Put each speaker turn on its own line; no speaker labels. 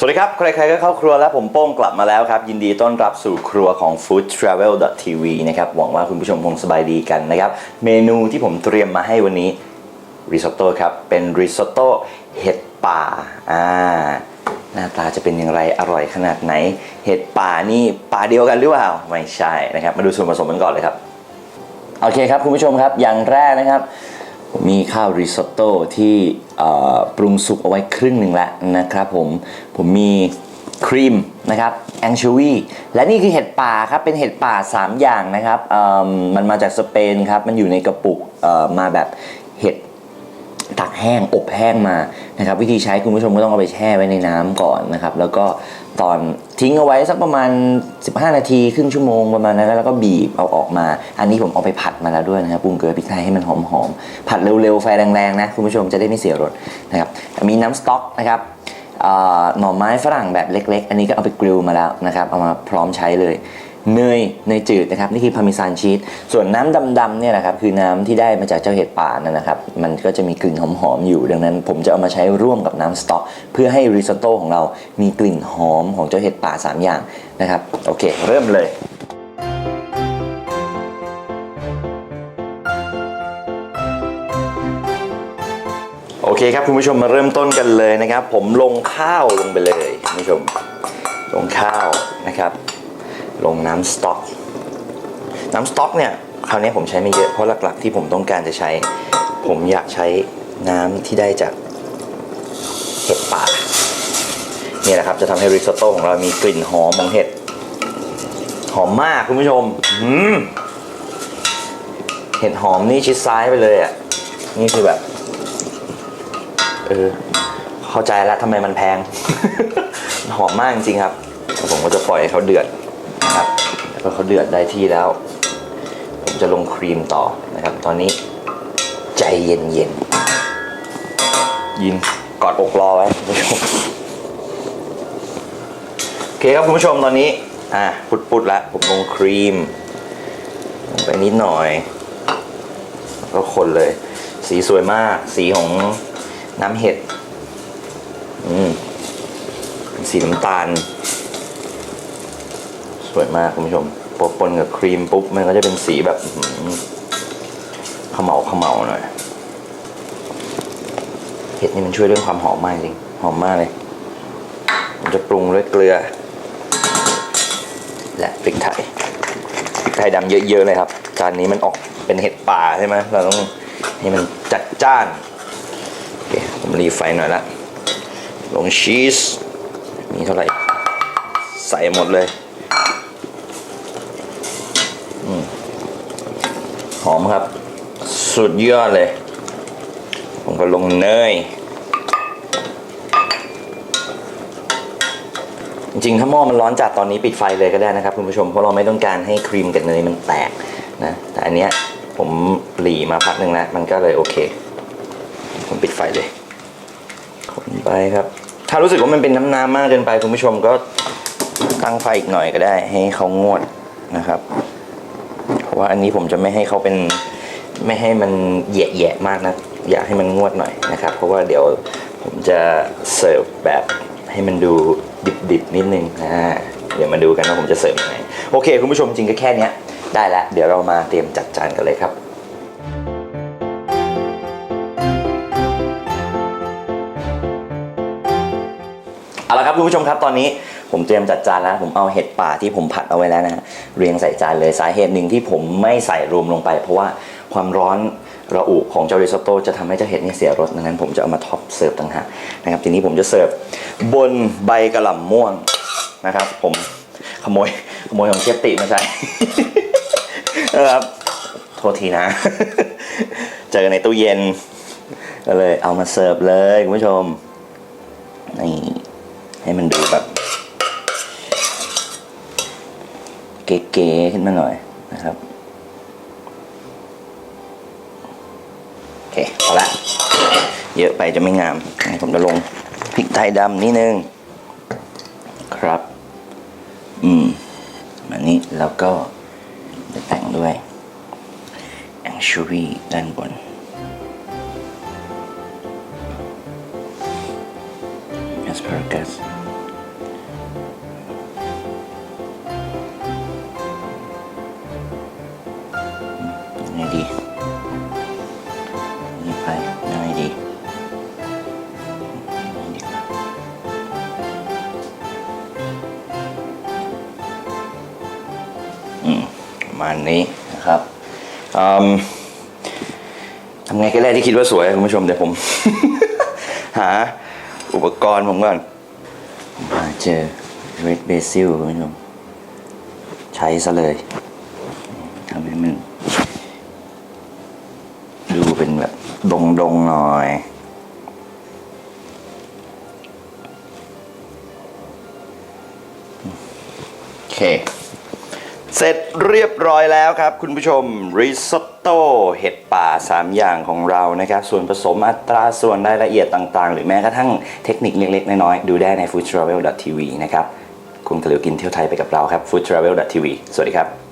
สวัสดีครับ ใครๆก็เข้าครัวแล้วผมโป้งกลับมาแล้วครับ ยินดีต้อนรับสู่ครัวของ Food Travel TV นะครับหวังว่าคุณผู้ชมคงสบายดีกันนะครับ เมนูที่ผมเตรียมมาให้วันนี้ริซอตโต้ครับ เป็นริซอตโต้เห็ดป่าอ่า น้าตาจะเป็นอย่างไรอร่อยขนาดไหน เห็ดป่านี่ป่าเดียวกันหรือเปล่าไม่ใช่นะครับ มาดูส่วนผสมกันก่อนเลยครับโอเคครับคุณผู้ชมครับอย่างแรกนะครับผมมีข้าวริซอตโต้ที่ปรุงสุกเอาไว้ครึ่งหนึ่งแล้วนะครับผมผมมีครีมนะครับแองชวีและนี่คือเห็ดป่าครับเป็นเห็ดป่า 3 อย่างนะครับมันมาจากสเปนครับมันอยู่ในกระปุกมาแบบเห็ด ตักแห้งอบแห้งมานะครับวิธีใช้คุณผู้ชมก็ต้องเอาไปแช่ไว้ในน้ำก่อนนะครับแล้วก็ตอนทิ้งเอาไว้สักประมาณ 15 นาทีครึ่งชั่วโมงประมาณนั้นแล้วก็บีบเอาออกมา อันนี้ผมเอาไปผัดมาแล้วด้วยนะครับปรุงเกลือพริกไทยให้มันหอมๆผัดเร็วๆไฟแรงๆนะคุณผู้ชมจะได้ไม่เสียรสนะครับมีน้ำสต๊อกนะครับหน่อไม้ฝรั่งแบบเล็ก ๆ อันนี้ก็เอาไปกริลมาแล้วนะครับเอามาพร้อมใช้เลย เนยเนยจืดนะครับนี่คือพาร์เมซานชีสส่วนน้ำดำๆเนี่ยนะครับคือน้ำที่ได้มาจากเจ้าเห็ดป่านั่นนะครับ มันก็จะมีกลิ่นหอมๆอยู่ ดังนั้น ผมจะเอามาใช้ร่วมกับน้ำสต๊อก เพื่อให้ริซอตโต้ของเรามีกลิ่นหอมของเจ้าเห็ดป่า 3 อย่างนะครับโอเค เริ่มเลยโอเคครับคุณผู้ชมมาเริ่มต้นกันเลยนะครับ ผมลงข้าวลงไปเลยคุณผู้ชมลงข้าวนะครับ ลงน้ำสต๊อก น้ำสต๊อกเนี่ยคราวนี้ผมใช้ไม่เยอะ เพราะหลักๆที่ผมต้องการจะใช้ ผมอยากใช้น้ำที่ได้จากเห็ดป่านี่แหละครับจะทำให้ริซอตโต้ของเรามีกลิ่นหอมของเห็ด หอมมากคุณผู้ชมเห็ดหอมนี่ชิดซ้ายไปเลยอะ นี่คือแบบ เออ เข้าใจแล้วทำไมมันแพง หอมมากจริงๆครับ ผมก็จะปล่อยให้เขาเดือด แล้วก็เขาเดือดได้ที่แล้ว ผมจะลงครีมต่อนะครับ ตอนนี้ใจเย็นๆยินกอดอกรอไว้คุณผู้ชมโอเคครับคุณผู้ชมตอนนี้ อะปุดๆแล้วผมลงครีมลงไปนิดหน่อยแล้วก็คนเลย สีสวยมาก สีของน้ำเห็ด อืมสีน้ำตาล วยมากคุณผู้ชมพอปนกับครีมปุ๊บมันก็จะเป็นสีแบบขมเหลาขมเหลาหน่อยเห็ดนี่มันช่วยเรื่องความหอมมากจริงหอมมากเลยผมจะปรุงด้วยเกลือ และพริกไทยพริกไทยดำเยอะๆเลยครับจานนี้มันออกเป็นเห็ดป่าใช่ไหมเราต้องให้มันจัดจ้านโอเคผมรีไฟหน่อยละลงชีสมีเท่าไหร่ใส่หมดเลยอืม หอมครับ สุดยอดเลย ผมก็ลงเนย จริงถ้าหม้อมันร้อนจัดตอนนี้ปิดไฟเลยก็ได้นะครับคุณผู้ชม เพราะเราไม่ต้องการให้ครีมกับเนยมันแตกนะ แต่อันเนี้ยผมหลีมาพักหนึ่งแล้วมันก็เลยโอเค ผมปิดไฟเลยคนไปครับ ถ้ารู้สึกว่ามันเป็นน้ำน้ำมากเกินไปคุณผู้ชมก็ตั้งไฟอีกหน่อยก็ได้ ให้เขางวดนะครับ ว่าอันนี้ผมจะไม่ให้เขาเป็นไม่ให้มันแยะๆมากนะอยากให้มันงวดหน่อยนะครับ เพราะว่าเดี๋ยวผมจะเสิร์ฟแบบให้มันดูดิบๆนิดนึงอ่าเดี๋ยวมาดูกันว่าผมจะเสิร์ฟยังไงโอเค คุณผู้ชมจริงก็แค่นี้ได้แล้ว เดี๋ยวเรามาเตรียมจัดจานกันเลยครับเอาละครับคุณผู้ชมครับตอนนี้ ผมเตรียมจัดจานแล้ว ผมเอาเห็ดป่าที่ผมผัดเอาไว้แล้วนะฮะเรียงใส่จานเลยสาเหตุหนึ่งที่ผมไม่ใส่รวมลงไป เพราะว่าความร้อนระอุของเจ้าริซอตโต้จะทำให้เจ้าเห็ดนี่เสียรสดังนั้น ผมจะเอามาท็อปเสิร์ฟต่างหากนะครับทีนี้ผมจะเสิร์ฟบนใบกระหล่ำม่วงนะครับ ผมขโมยขโมยของเชฟติมาใช้นะครับโทษทีนะ เจอในตู้เย็นก็เลยเอามาเสิร์ฟเลยคุณผู้ชมนี่ให้มันดูแบบ เก๋ๆขึ้นมาหน่อยนะครับโอเคเอาละเยอะไปจะไม่งาม ผมจะลงพริกไทยดำนิดนึงครับ อืมแบบนี้แล้วก็จะแต่งด้วยแองชูวีด้านบน asparagus ยัง มาณนี้นะครับทำไงก็ได้ที่คิดว่าสวยคุณผู้ชมเดี๋ยวผม หาอุปกรณ์ผมก่อนมาเจอ red basil คุณผู้ชมใช้ซะเลยทำให้มันดูเป็นแบบดงดงๆหน่อยโอเค เสร็จเรียบร้อยแล้วครับ คุณผู้ชมริซอตโต้เห็ดป่า 3 อย่างของเรานะครับ ส่วนผสมอัตราส่วนรายละเอียดต่างๆ หรือแม้กระทั่งเทคนิคเล็ก ๆ น้อยๆ ดูได้ใน foodtravel.tv นะครับ คุณกะเหลียวกินเที่ยวไทยไปกับเราครับ foodtravel.tv สวัสดีครับ